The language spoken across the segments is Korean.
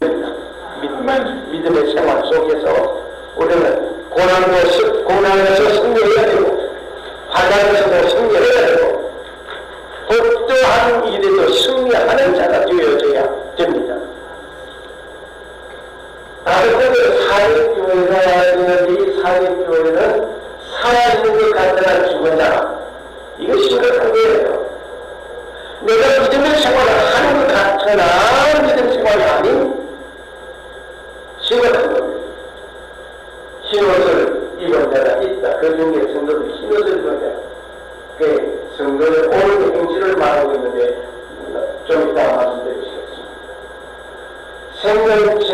믿- 믿음의 생활 속에서 우리는 고난도 시- 고난에서 승리해야 되고 환난에서도 승리해야 되고 어떠한 일에도 승리하는 자가 되어져야 됩니다. 나름대로 사립교회가 되는데 이 사립교회는 살아있는 것 같으나 죽은 자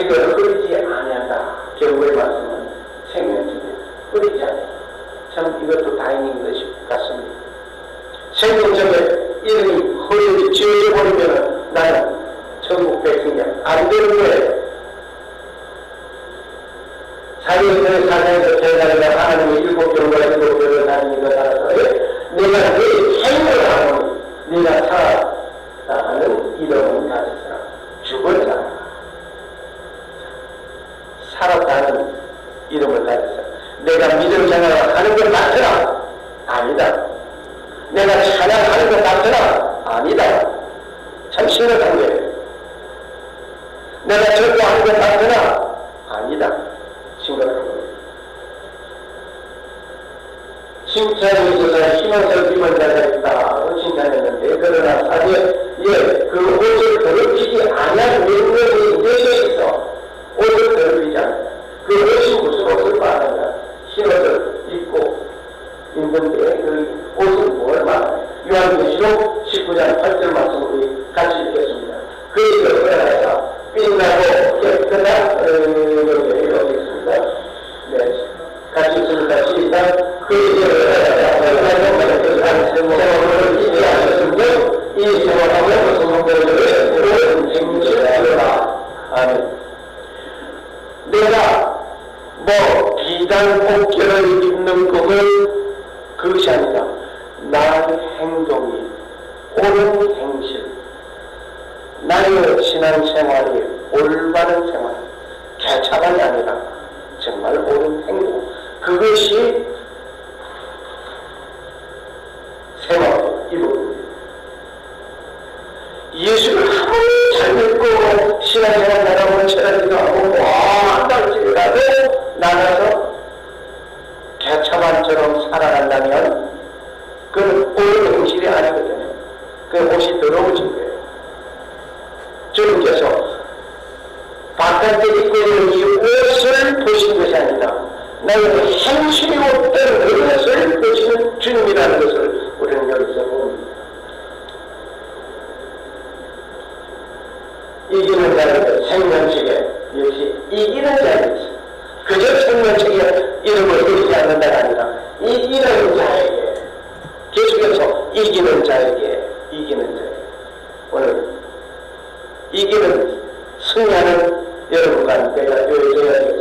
생명책을 흐리지 아니한다. 결국의 말씀은 생명책을 흐리지 않아요. 참 이것도 다행인 것이 같습니다. 생명책에 이름이 흐리게 지어져 버리면 나는 천국 백성이야. 안 되는 거예요. 자기의 사장에서 대단하다 하나님의 일곱 경과 일곱 별을 다니는 것 따라서 내가 네 행을 하면 네가 살아나는 이름은 가졌으나 죽은 자 살았다는 이름을 가졌어 내가 믿음 생활을 하는 것 같으나 아니다 내가 찬양하는 것 같으나 아니다 참 심각한 거예요 내가 절도하는 것 같으나 아니다 심각한 거예요 희망을 비만 자가 있다. 칭찬했는데, 그러나 사실, 예, 그 옷을 더럽히지 않은 명령이 내게 있어. 옷을 더럽히지 않아. 그 옷이 무슨 옷을 말하냐. 흰 옷을 입고 있는데, 그 옷은 뭘 말하냐. 요한계시록 19장 8절 말씀을 우리 같이 읽겠습니다. 그 일을 따라서 빛나고 깨끗한, 어, 여기, 여기 있습니다. 네. 같이 있습니다. 시작. 내가 뭐 비단 옷결을 입는 것은 그것이 아니라 나의 행동이 옳은 행실 나의 신앙생활이 올바른 생활 개차반이 아니라 정말 옳은 행동 그것이 생활 이루어집니다. 예수를 아무리 잘 믿고 신앙생활 나가고 체라지도 하고 와한달지라도 나가서 개차반처럼 살아간다면 그건 옳은 행실이 아니거든요. 그 옷이 더러워진 거예요. 주님께서 바깥에 입고 있는 이 옷을 보신 것이 아니라 나의 행실이 어떤 그것을 보시는 주님이라는 것을 우리는 여기서 봅니다. 이기는 자는 생명책에 역시 이기는 자는 있어. 그저 생명책에 이름을 흐리지 않는다가 아니라 이기는 자에게 계속해서 이기는 자에게 이기는 자에게 오늘 이기는 승리하는 여러분과 함께가 되어져야 되겠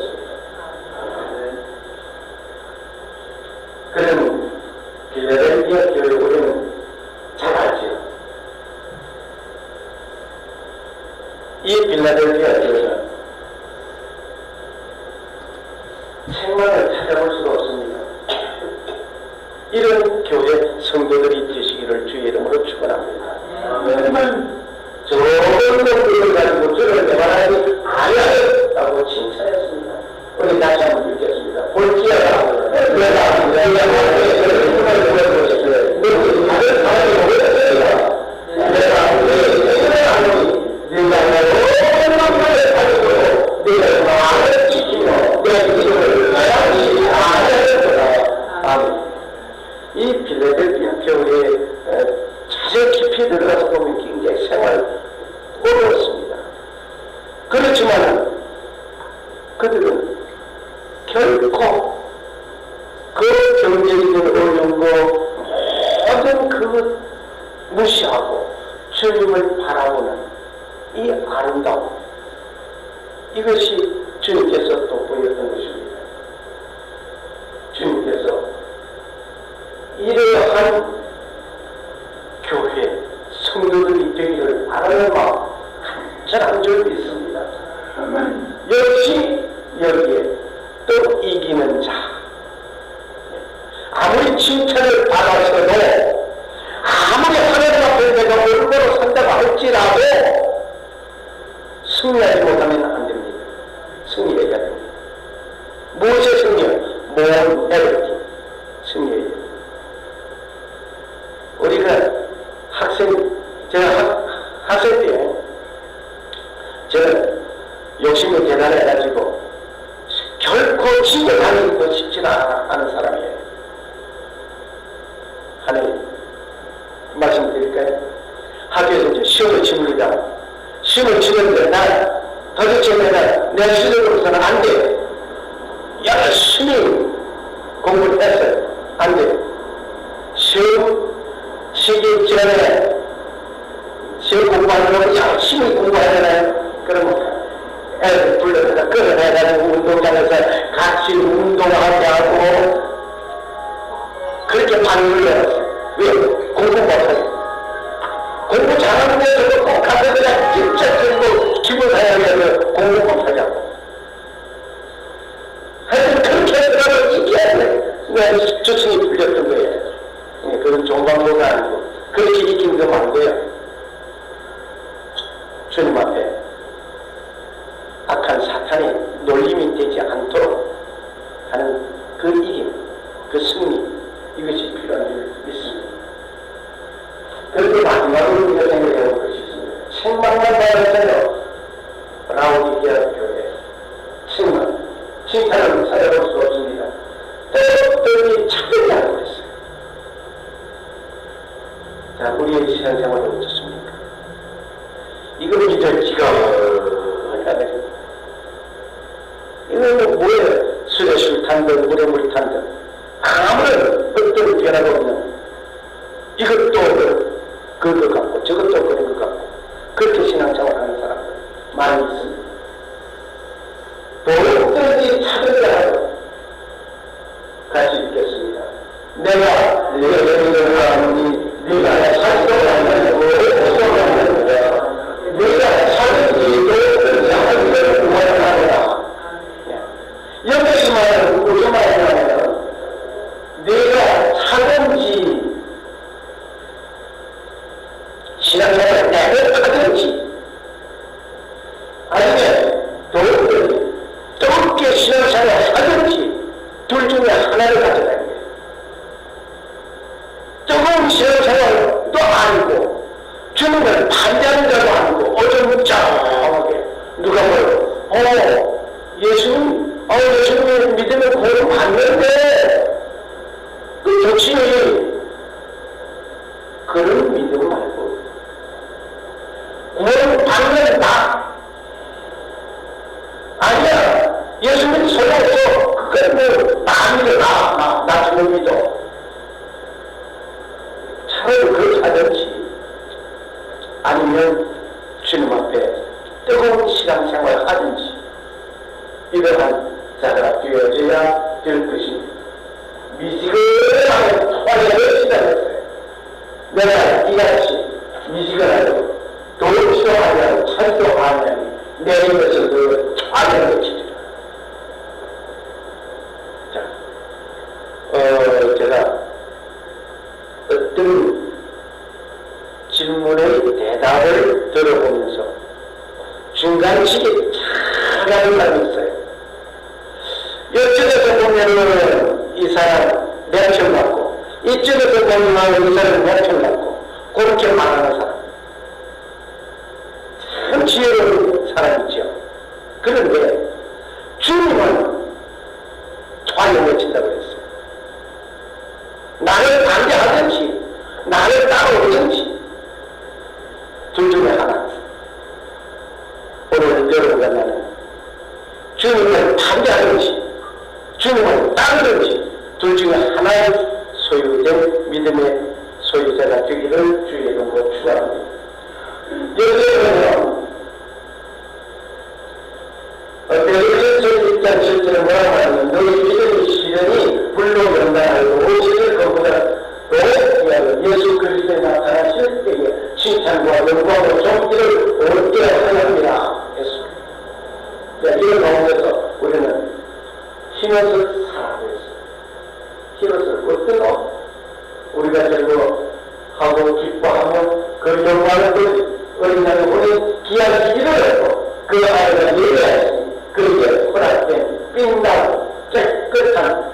주님을 바라보는 이 아름다움 이것이 주님께서 돋보였던 것입니다. 주님께서 이러한 교회 성도들이 되기를 바라는 마음 간절한 줄 믿습니다. 여기에 또 이기는 자. 아무리 칭찬을 받아서도 아무리 하나님 앞에 내가 얼마나 산다고 할지라도 승리하지 못하면 안 됩니다. 승리해야 됩니다. 무엇의 승리요? 모든 에너지 승리해야 됩니다. 우리가 학생, 제가 학, 학생 때 저는 욕심이 대단해가지고 결코 집에 다니고 싶지는 않아- 않은 사람이에요. 하나님 말씀드릴까요? 학교에서 이제 시험을 칩니다. 시험을 치는데 나 도대체 내 실력으로서는 안 돼. 열심히 공부를 했어요. 안 돼. 시험 시기 전에 시험 공부하려고 열심히 공부해야 되나요? 그러면 애들 불러서 끌어내가지고 운동장에서 같이 운동하게 하고 그렇게 반응을 내었어요. 왜? 공부 못해요. 공부 잘하는 데 우리의 신앙생활은 어떻습니까? 이거는 진짜 기가 막히다. 이거는 뭐예요? 술에 술 탄든 물에 물 탄든 아무런 어떤 변화가 없는 이것도 그것 같고 저것도 그런 것 같고 그렇게 신앙생활 하는 사람들 많이 있습니 신앙생활을 내가 하든지 아니면 도둑들이 뜨겁게 신앙생활을 하든지 둘 중에 하나를 가져가야 돼요. 뜨거운 신앙생활도 아니고 주님을 반대하는 자도 아니고 어정쩡하게 누가 뭐요? 어 예수님 어 예수님 믿으면 구원 받는데 그 좋지 그런 믿음 말고 구원 받는다 아니야 예수님 소용없어 그건 뭐나 믿어 나, 나, 나 주는 믿어 차라리 그렇게 하든지 아니면 주님 앞에 뜨거운 신앙생활 하든지 이러한 자가 되어져야 될 것입니다. 미지근하게 화려를 시작했어요. 내가 이같이 미지근하고 도움도 하냐고 찬도 하냐니 내 것을 그 아는 것이더라. 자, 어, 제가 어떤 질문의 대답을 들어보면서 중간식이 차가운 감이 있어요. 이쪽에서 보면은 이 사람 몇평 받고 이쪽에서 보면 이 사람 몇평 받고 그렇게 말하는 사람 참 지혜로운 사람이죠. 그런데 주님은 화용을 친다고 했어요. 나를 반대하든지 나를 따라오든지 둘 중에 하나 오늘 여러분과 나는 주님을 반대하든지 주님을 따르든지 둘 하나의 소유된 믿음의 소유자가 되기를 주의 이름으로 축원합니다. 여기에는 어때서 일단 실제로 뭐라고 하냐면 너희 믿음의 시련이 불로 연단하고 오직을 그보다 또 예수 그리스도에 나타나실 때에 칭찬과 영광과 존귀를 얻게. 자, 이런 가운데서 우리는 흰옷을 사라고 했어요. 흰옷을 어떠노? 우리가 저거 하고 기뻐하며 그 영광을 그 어린 날에 우리 귀한 시기를 했고 그 아이가 예배하시니 그에게 허락된 빛나고 깨끗한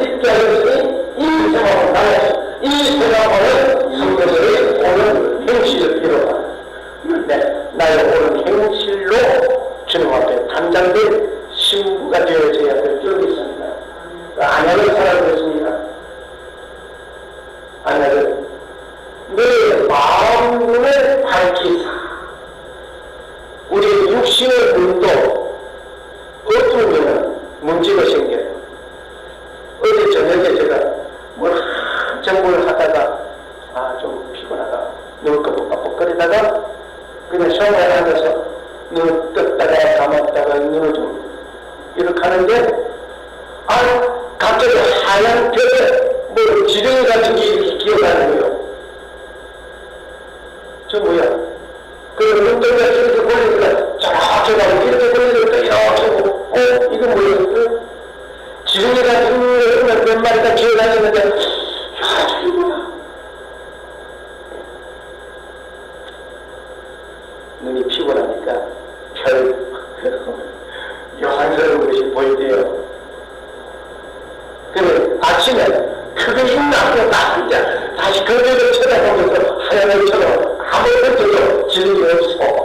입게 하였으니 이 생활은 나의 이 생활은 성도들의 오는 행실을 이루다. 네, 나의 오는 행실로 주님 앞에 단장된 신부가 되어져야 될 저 뭐야? 그 눈덩이가 이렇게 걸리니까 쫙쫙하고 이렇게 걸리니까 이렇게 어? 이거 뭐야? 지렁이 같은 거몇 마리가 기어다니는데 야 뭐야? 눈이 피곤하니까 별 요한스러운 것이 보이대요. 그래 아침에 있나 하고 딱 앉아 다시 그대로 쳐다보면서 하얀 아무 것